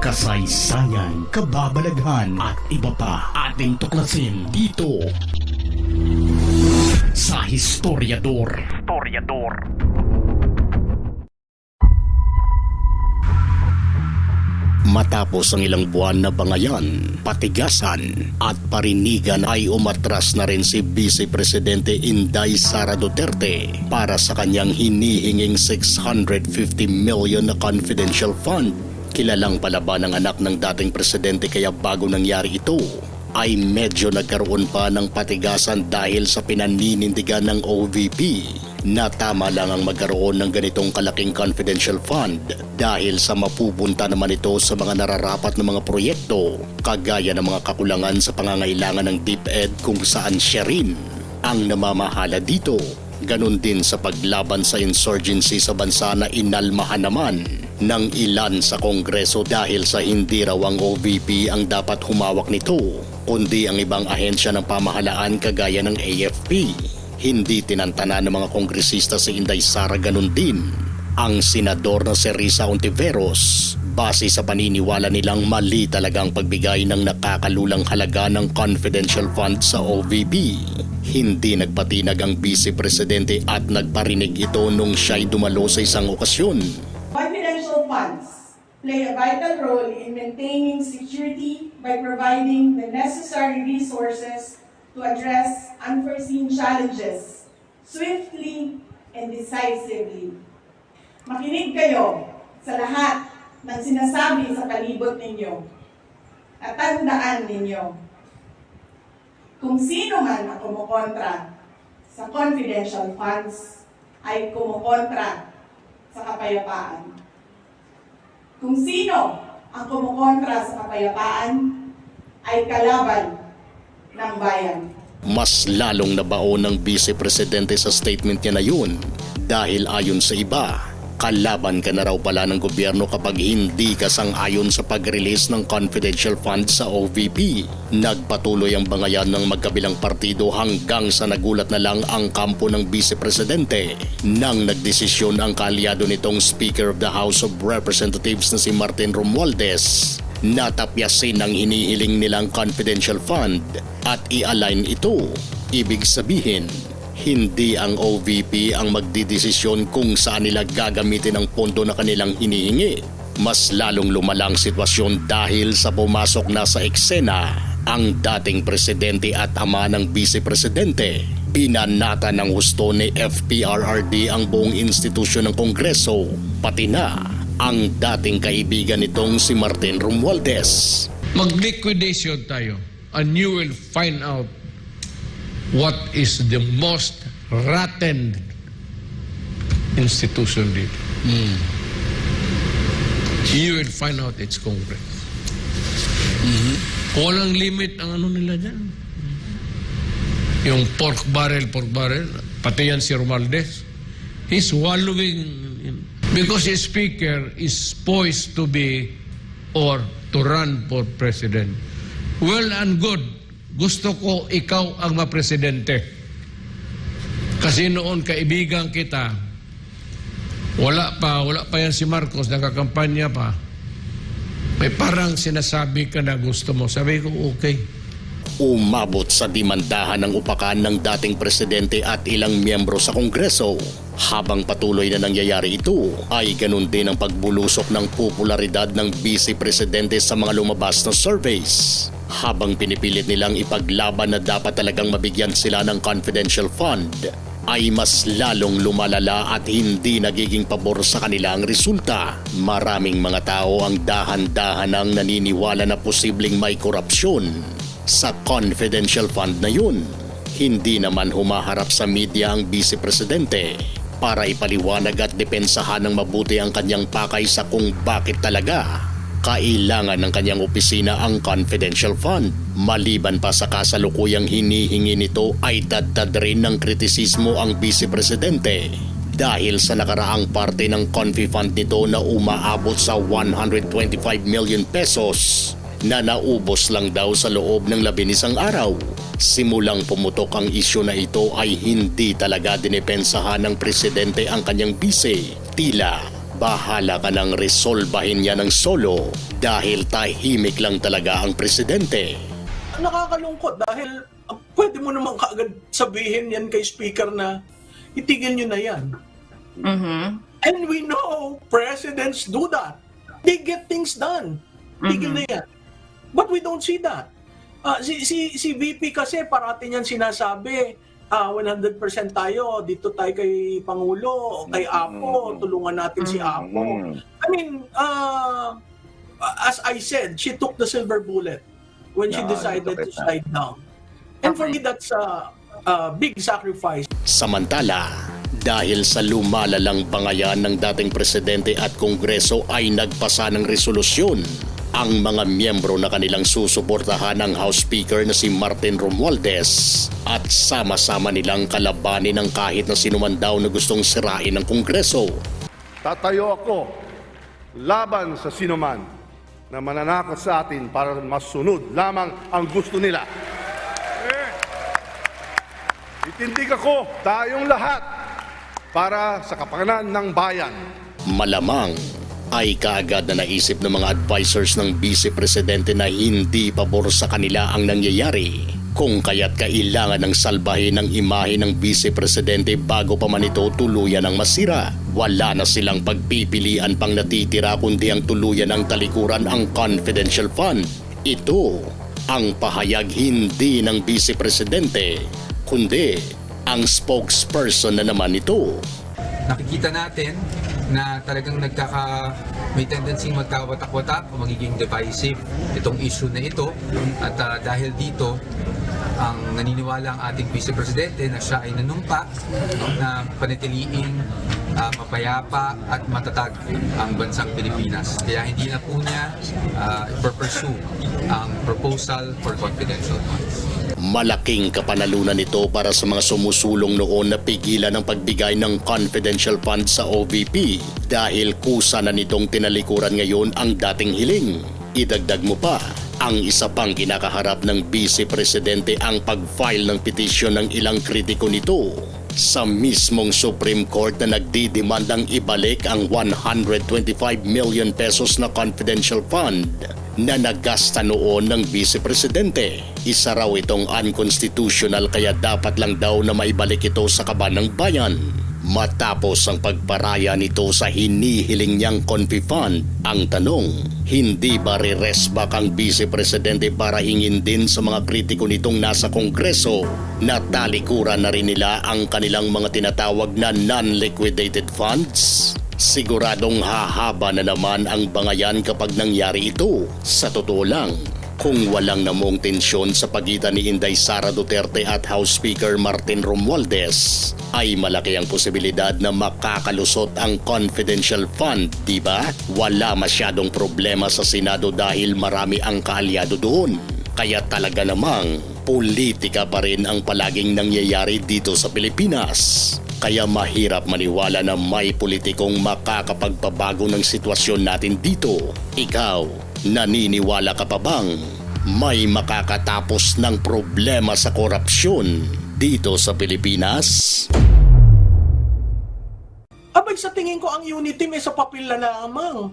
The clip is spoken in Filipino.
kasaysayan, kababalaghan at iba pa ating tuklasin dito sa Historiador. Historiador. Matapos ang ilang buwan na bangayan, patigasan at parinigan ay umatras na rin si Vice Presidente Inday Sara Duterte para sa kanyang hinihinging 650 million na confidential fund. Kilalang palaba ng anak ng dating presidente kaya bago nangyari ito, ay medyo nagkaroon pa ng patigasan dahil sa pinaninindigan ng OVP na tama lang ang magkaroon ng ganitong kalaking confidential fund dahil sa mapupunta naman ito sa mga nararapat na mga proyekto kagaya ng mga kakulangan sa pangangailangan ng DepEd kung saan siya rin ang namamahala dito. Ganon din sa paglaban sa insurgency sa bansa na inalmahan naman ng ilan sa Kongreso dahil sa hindi raw ang OVP ang dapat humawak nito, kundi ang ibang ahensya ng pamahalaan kagaya ng AFP. Hindi tinantana ng mga kongresista si Inday Sara ganon din ang senador na si Risa Ontiveros base sa paniniwala nilang mali talagang pagbigay ng nakakalulang halaga ng confidential fund sa OVP. Hindi nagpatinag ang vice presidente at nagparinig ito nung siya'y dumalo sa isang okasyon. Funds play a vital role in maintaining security by providing the necessary resources to address unforeseen challenges swiftly and decisively. Makinig kayo sa lahat ng sinasabi sa palibot ninyo at tandaan ninyo kung sino man ang kumukontra sa confidential funds ay kumukontra sa kapayapaan. Kung sino ang kumukontra sa kapayapaan ay kalaban ng bayan. Mas lalong nabaon ng vice presidente sa statement niya na yun dahil ayon sa iba, kalaban ka na raw pala ng gobyerno kapag hindi ka sang-ayon sa pag-release ng confidential fund sa OVP. Nagpatuloy ang bangayan ng magkabilang partido hanggang sa nagulat na lang ang kampo ng vice presidente nang nagdesisyon ang kaalyado nitong Speaker of the House of Representatives na si Martin Romualdez natapyasin ang hinihiling nilang confidential fund at i-align ito. Ibig sabihin, hindi ang OVP ang magdidesisyon kung saan nila gagamitin ang pondo na kanilang hinihingi. Mas lalong lumalang sitwasyon dahil sa pumasok na sa eksena ang dating presidente at ama ng vice-presidente. Pinanata ng husto ni FPRRD ang buong institusyon ng Kongreso, pati na ang dating kaibigan nitong si Martin Romualdez. Mag-liquidation tayo and you will find out what is the most rotten institution dito. You will find out its Congress. Walang limit ang ano nila dyan. Yung pork barrel, pork barrel, pati yan si Romualdez. He's wallowing in, because his speaker is poised to be or to run for president. Well and good. Gusto ko ikaw ang mapresidente. Kasi noon kaibigan kita, wala pa, wala pa yan si Marcos, nakakampanya pa. May parang sinasabi ka na gusto mo. Sabi ko, okay. Umabot sa dimandahan ng upakan ng dating presidente at ilang miyembro sa Kongreso. Habang patuloy na nangyayari ito, ay ganun din ang pagbulusok ng popularidad ng vice-presidente sa mga lumabas na surveys. Habang pinipilit nilang ipaglaban na dapat talagang mabigyan sila ng confidential fund, ay mas lalong lumalala at hindi nagiging pabor sa kanila ang resulta. Maraming mga tao ang dahan-dahan ang naniniwala na posibleng may korupsyon sa confidential fund na yun. Hindi naman humaharap sa media ang vice presidente para ipaliwanag at depensahan ng mabuti ang kanyang pakay sa kung bakit talaga kailangan ng kanyang opisina ang confidential fund. Maliban pa sa kasalukuyang hinihingi nito ay dadad rin ng kritisismo ang vice presidente dahil sa nakaraang parte ng confi fund nito na umaabot sa 125 million pesos na naubos lang daw sa loob ng labinisang araw. Simulang pumutok ang isyo na ito ay hindi talaga dinepensahan ng presidente ang kanyang bise. Tila bahala ka nang resolbahin niya ng solo dahil tahimik lang talaga ang presidente. Nakakalungkot dahil uh, pwede mo naman kaagad sabihin yan kay speaker na itigil nyo na yan. And we know presidents do that. They get things done. Tigil na yan. But we don't see that. Ah, si, si, si VP kasi parati niyan sinasabi, ah 100% tayo, dito tayo kay Pangulo, kay Apo, tulungan natin si Apo. I mean, uh, as I said, she took the silver bullet when she decided to slide down. And for me, that's a, a big sacrifice. Samantala, dahil sa lumalalang bangayan ng dating presidente at kongreso ay nagpasa ng resolusyon ang mga miyembro na kanilang susuportahan ng House Speaker na si Martin Romualdez at sama-sama nilang kalabanin ng kahit na sinuman daw na gustong sirain ng kongreso. Tatayo ako laban sa sinuman na mananakot sa atin para masunod lamang ang gusto nila. Itindig ako tayong lahat para sa kapakanan ng bayan. Malamang ay kaagad na naisip ng mga advisors ng Vice Presidente na hindi pabor sa kanila ang nangyayari. Kung kaya't kailangan ng salbahin ng imahe ng Vice Presidente bago pa man ito tuluyan ng masira. Wala na silang pagpipilian pang natitira kundi ang tuluyan ng talikuran ang confidential fund. Ito ang pahayag hindi ng Vice Presidente kundi ang spokesperson na naman ito. nakikita natin na talagang nagkaka may tendency magkawatak-watak o magiging divisive itong issue na ito at ah, dahil dito ang naniniwala ang ating Vice Presidente na siya ay nanumpa na panatiliing ah, mapayapa at matatag ang bansang Pilipinas. Kaya hindi na po niya uh, pursue ang proposal for confidential funds. Malaking kapanalunan ito para sa mga sumusulong noon na pigilan ang pagbigay ng confidential fund sa OVP dahil kusa na nitong tinalikuran ngayon ang dating hiling. Idagdag mo pa, ang isa pang kinakaharap ng Vice Presidente ang pag-file ng petisyon ng ilang kritiko nito. Sa mismong Supreme Court na nagdidemandang ibalik ang 125 million pesos na confidential fund na nagasta noon ng Vice Presidente. Isa raw itong unconstitutional kaya dapat lang daw na maibalik ito sa kaban ng bayan. Matapos ang pagparaya nito sa hinihiling niyang confi ang tanong, hindi ba re-rest back Vice Presidente para hingin din sa mga kritiko nitong nasa Kongreso na talikuran na rin nila ang kanilang mga tinatawag na non-liquidated funds? Siguradong hahaba na naman ang bangayan kapag nangyari ito. Sa totoo lang, kung walang namong tensyon sa pagitan ni Inday Sara Duterte at House Speaker Martin Romualdez, ay malaki ang posibilidad na makakalusot ang confidential fund, di ba? Wala masyadong problema sa Senado dahil marami ang kaalyado doon. Kaya talaga namang politika pa rin ang palaging nangyayari dito sa Pilipinas. Kaya mahirap maniwala na may politikong makakapagpabago ng sitwasyon natin dito. Ikaw, naniniwala ka pa bang may makakatapos ng problema sa korupsyon dito sa Pilipinas? Abay, sa tingin ko ang unity may sa papel na lamang.